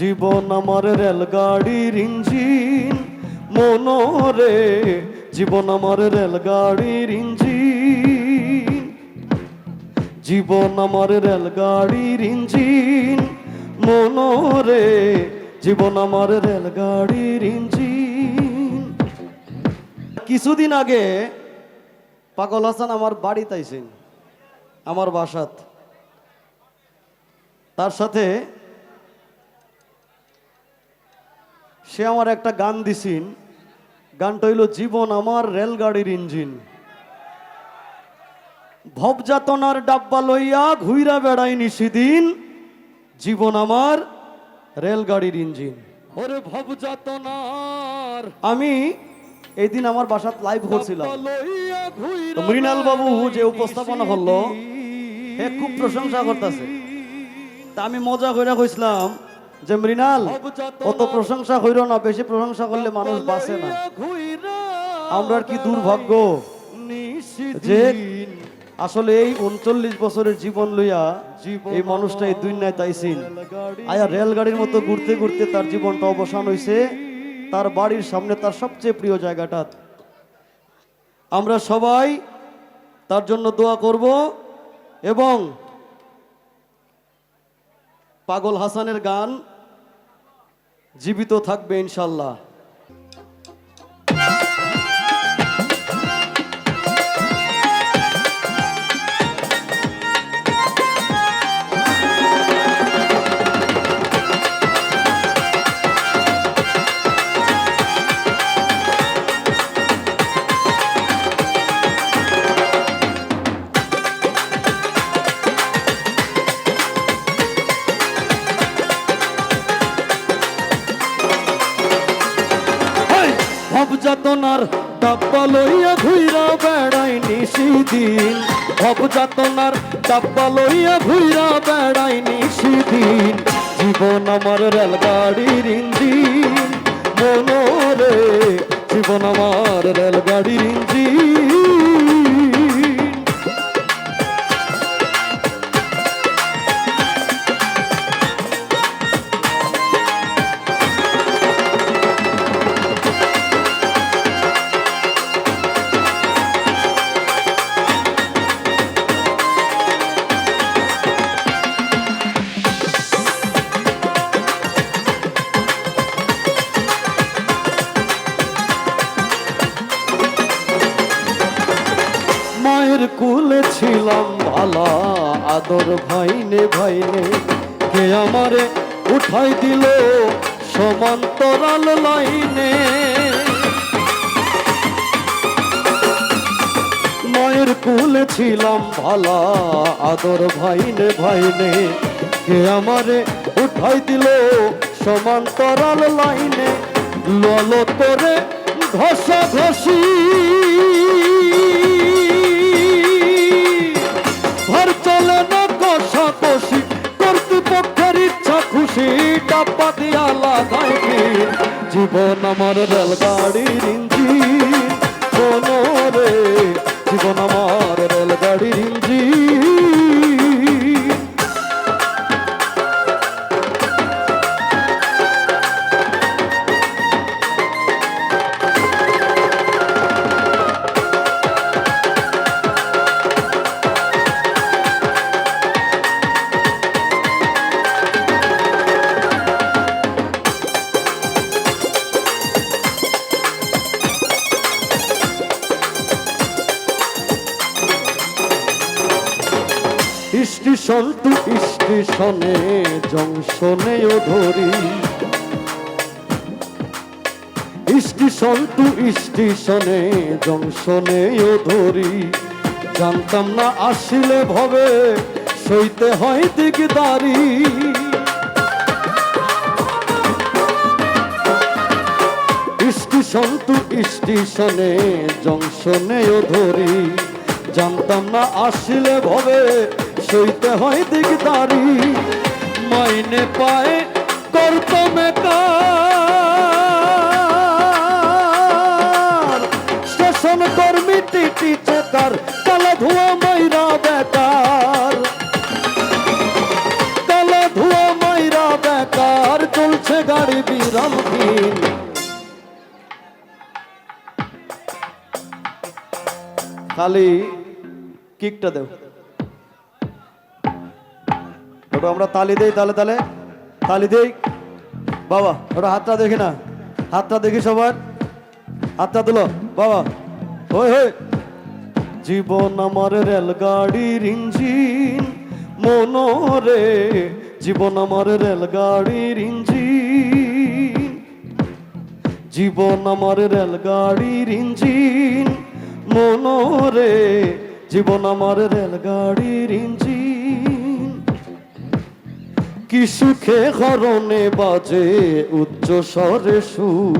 জীবন আমার রেলগাড়ির ইঞ্জিন, মনোরে। জীবন আমার রেলগাড়ির ইঞ্জিন, জীবন আমার রেলগাড়ির ইঞ্জিন, মনোরে। জীবন আমার রেলগাড়ির ইঞ্জিন। কিছুদিন আগে পাগল হাসান আমার বাড়িতে আইছেন, আমার বাসাত। তার সাথে সে আমার একটা গান দিছিন। গানটা হইল জীবন আমার রেলগাড়ির ইঞ্জিন। ভবযাতনার ডাব্বা লইয়া ঘুইরা বেড়াই নিশিদিন জীবন আমার রেলগাড়ির ইঞ্জিন। ওরে ভবযাতনার। আমি এই দিন আমার বাসাত লাইভ করছিলাম। মৃণাল বাবু যে উপস্থাপনা করল হে খুব প্রশংসা করতেছে। তা আমি মজা করে কইছিলাম যে মৃণাল অত প্রশংসা হইল না বেশি প্রশংসা করলে মানুষ বাঁচে না। আমরা কি দুর্ভাগ্য? যে আসলে এই উনচল্লিশ বছরের জীবন লইয়া এই মানুষটা এই দুনিয়ায় তাইছিন আয়া রেলগাড়ির মতো ঘুরতে ঘুরতে তার জীবনটা অবসান হইছে। তার বাড়ির সামনে তার সবচেয়ে প্রিয় জায়গাটা। আমরা সবাই তার জন্য দোয়া করব এবং পাগল হাসানের গান জীবিত থাকবে ইনশাল্লাহ। বেড়াই নিশিদিন অবযাতনার চাপ্পা লইয়া ঘুইরা বেড়াই নিশিদিন জীবন আমার রেলগাড়ির ইঞ্জিন। মনোরে, জীবন আমার রেলগাড়ির ইঞ্জিন। কুলে ছিলাম ভালা আদর ভাইনে ভাইনে। কে আমারে উঠাই দিল সমান্তরাল লাইনে? মায়ের কুলে ছিলাম ভালা আদর ভাইনে ভাইনে। কে আমারে উঠাই দিল সমান্তরাল লাইনে? লল তোরে ঘষা ঘষি খুশি ডাব্বা দিয়া। জীবন আমার রেলগাড়ির ইঞ্জিন জীবন আমার রেলগাড়ির স্টেশনে জংশনেও ধরি স্টেশন টু স্টেশনে জংশনেও ধরি জানতাম না আসিলে ভবে, সইতে হয় দিকদারি স্টেশন টু স্টেশনে জংশনেও ধরি জানতাম না আসলে ভবে হইতে হয় দিগদারি, মাইনে পায় কর্তমে স্টেশন কর্মী টিটি চেতার কালো ধোয়া মাইরা বেকার। কালো ধোয়া মাইরা বেকার, চলছে গাড়ি বিরাম খালি কিকটা দেব ওটা আমরা তালি দেই, তালে তালে। তালি দেই। বাবা, ওটা হাতটা দেখি না। হাতটা দেখি সবার। হাতটা দিল বাবা ওই হই। জীবন আমার রেলগাড়ির ইঞ্জিন মনোরে। জীবন আমার রেলগাড়ির ইঞ্জিন জীবন আমার রেলগাড়ির ইঞ্জিন মনোরে। জীবন আমার রেলগাড়ির ইঞ্জিন কি সুখে হরণে বাজে উচ্চ স্বরে সুর?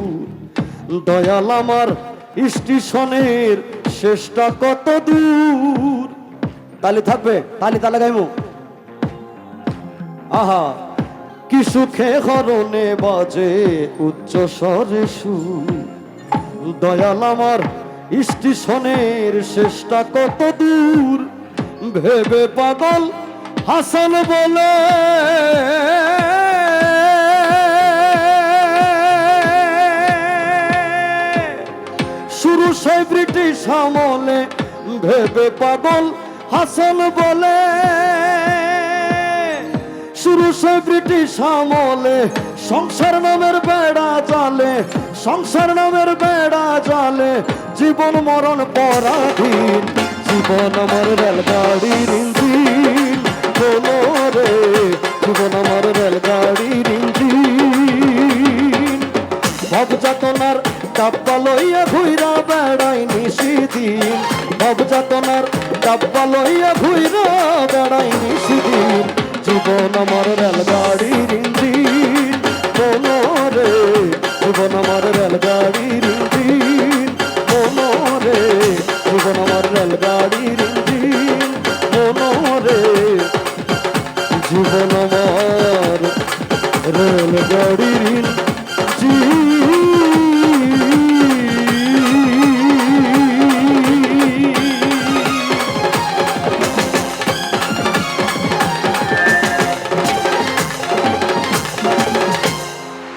দয়াল আমার স্টেশনের শেষটা কত দূর? তালি থাকবে, তালি তালে গাইমু। আহা, কি সুখে হরণে বাজে উচ্চ স্বরে সুর? দয়াল আমার স্টেশনের শেষটা কত দূর? ভেবে পাগল হাসান বলে, শুরু সেই ব্রিটিশ আমলে ভেবে পাগল হাসান বলে, শুরু সেই ব্রিটিশ আমলে সংসার নামের বেড়া জালে, সংসার নামের বেড়া জালে, জীবন মরণ পরাধীন, জীবন আমার রেলগাড়ির ইঞ্জিন। বলো রে? জীবন আমার রেলগাড়ির ইঞ্জিন। ভব যাতনার ডাব্বা লইয়া ঘুইরা বেড়াই নিশিদিন। ভব যাতনার ডাব্বা লইয়া ঘুইরা বেড়াই নিশিদিন জীবন আমার রেলগাড়ির ইঞ্জিন। বলো রে রে? জীবন আমার